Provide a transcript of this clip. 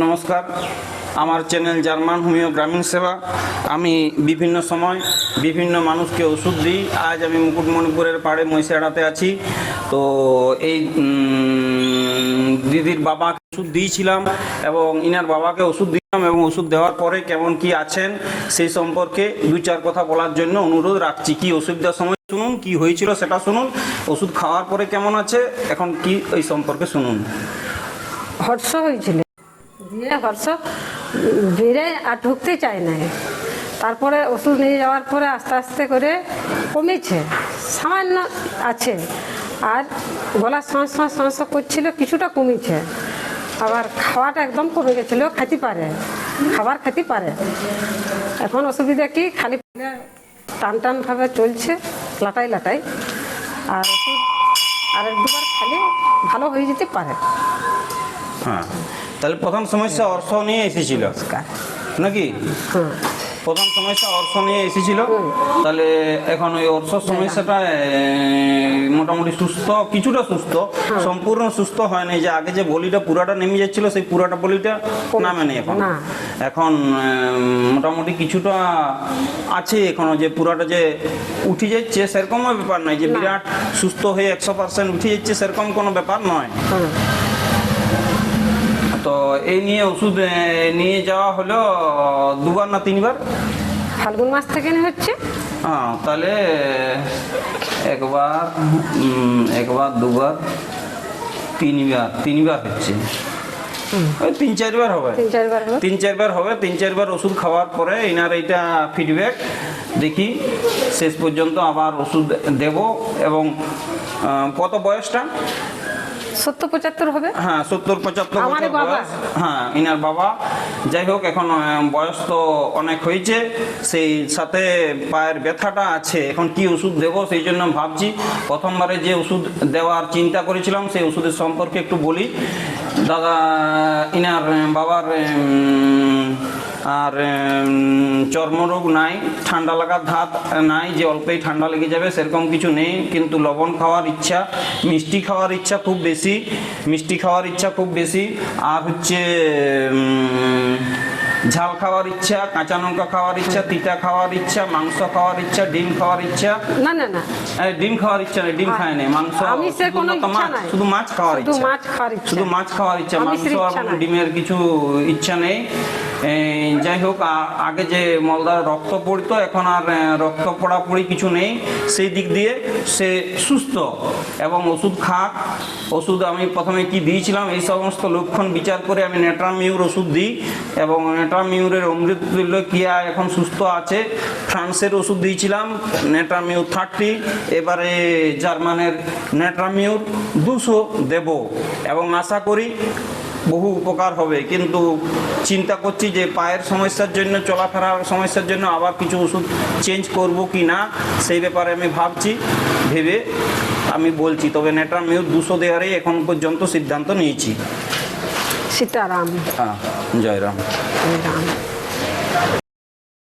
নমস্কার। আমার channel German homeo গ্রামীণ সেবা। আমি বিভিন্ন সময় বিভিন্ন মানুষকে ওষুধ দিই। আজ আমি মুকুটমণিপুরের পাড়ে মহিষাড়াতে আছি। তো এই দিদির বাবাকে ওষুধ দিয়েছিলাম এবং ইনার বাবাকে ওষুধ দিয়েছিলাম এবং ওষুধ দেওয়ার পরে কেমন কি আছেন সেই সম্পর্কে দু চার কথা বলার জন্য অনুরোধ রাখছি। কি অসুবিধার সময় শুনুন, কি হয়েছিল সেটা শুনুন। ওষুধ খাওয়ার পরে কেমন আছে, এখন কি ওই সম্পর্কে শুনুন। হর্ষ হয়েছিল। বেড়ে আর ঢুকতে চায় না তারপরে ওষুধ নিয়ে যাওয়ার পরে আস্তে আস্তে করে কমেছে, সামান্য আছে। আর শ্বাস শ্বাস শ্বাস করছিল, কিছুটা কমেছে। আবার খাওয়াটা একদম কমে গেছিল, খেতে পারে, খাবার খেতে পারে। এখন অসুবিধা কি, খালি টান টানভাবে চলছে, লাটাই লাটাই। আর ওষুধ আর দুবার খালি ভালো হয়ে যেতে পারে। হ্যাঁ। তাহলে প্রথম সমস্যা অর্থ নিয়ে এসেছিল। নাকি? প্রথম সমস্যা অর্থ নিয়ে এসেছিল। তাহলে এখন ওই অর্থ সমস্যাটা মোটামুটি সুস্থ কিছুটা সুস্থ সম্পূর্ণ সুস্থ হয় নাই যে আগে যে বলিটা পুরাটা নেমে যাচ্ছিল সেই পুরাটা বলিটা নামে নেই এখন। এখন মোটামুটি কিছুটা আছে এখনও। যে পুরাটা যে উঠে যাচ্ছে সেরকমও ব্যাপার নয়। যে বিরাট সুস্থ হয়ে একশো পার্সেন্ট উঠে যাচ্ছে সেরকম কোনো ব্যাপার নয়। তো এই নিয়ে ওষুধ নিয়ে যাওয়া হলো দুবার না তিনবার? ফাল্গুন মাস থেকে হচ্ছে? হ্যাঁ তাহলে একবার একবার দুবার তিনবার তিনবার হচ্ছে। ওই তিন চারবার হবে। তিন চারবার হবে। তিন চারবার ওষুধ খাওয়ার পরে এনার এইটা ফিডব্যাক দেখি শেষ পর্যন্ত আবার ওষুধ দেব এবং কত বয়সটা? সত্তর পঁচাত্তর হবে? হ্যাঁ সত্তর পঁচাত্তর বাবা। হ্যাঁ ইনার বাবা। যাই হোক এখন বয়স তো অনেক হয়েছে। সেই সাথে পায়ের ব্যথাটা আছে। এখন কি ওষুধ দেবো সেই জন্য ভাবছি। প্রথমবারে যে ওষুধ দেওয়ার চিন্তা করেছিলাম সেই ওষুধের সম্পর্কে একটু বলি। দাদা ইনার বাবার আর চর্মরোগ নাই ঠান্ডা লাগার ধাত নাই যে অল্পেই ঠান্ডা লেগে যাবে সেরকম কিছু নেই কিন্তু লবণ খাওয়ার ইচ্ছা মিষ্টি খাওয়ার ইচ্ছা খুব বেশি মিষ্টি খাওয়ার ইচ্ছা খুব বেশি আর হচ্ছে ঝাল খাওয়ার ইচ্ছা কাঁচা লঙ্কা খাওয়ার ইচ্ছা তিতা খাওয়ার ইচ্ছা মাংস খাওয়ার ইচ্ছা ডিম খাওয়ার ইচ্ছা না না না ডিম খাওয়ার ইচ্ছা নেই ডিম খায় না মাংস। শুধু মাছ খাওয়ার শুধু ইচ্ছা মাছ খাওয়ার ইচ্ছা। শুধু মাছ খাওয়ার ইচ্ছা মাংস। ডিমের কিছু ইচ্ছা নেই যাই হোক আগে যে মলদার রক্ত পড়তো, এখন আর রক্ত পড়াপড়ি কিছু নেই। সেই দিক দিয়ে সে সুস্থ এবং ওষুধ খাক। ওষুধ আমি প্রথমে কি দিয়েছিলাম, এই সমস্ত লক্ষণ বিচার করে আমি নেট্রামিউর ওষুধ দিই এবং নেট্রামিউরের অমৃততুল্য কিয়া এখন সুস্থ আছে। ফ্রান্সের ওষুধ দিয়েছিলাম, নেট্রামিউর থার্টি। এবারে জার্মানের নেট্রামিউর দুশো দেব। এবং আশা করি বহু উপকার হবে। কিন্তু চিন্তা করছি যে পায়ের সমস্যার জন্য চলাফেরার সমস্যার জন্য আবার কিছু ওষুধ চেঞ্জ করব কি না সেই ব্যাপারে আমি ভাবছি ভেবে আমি বলছি। তবে নেট্রামিউর দুশো দেয়ারেই এখন পর্যন্ত সিদ্ধান্ত নিয়েছি। সীতারাম। হ্যাঁ জয়রাম। রাম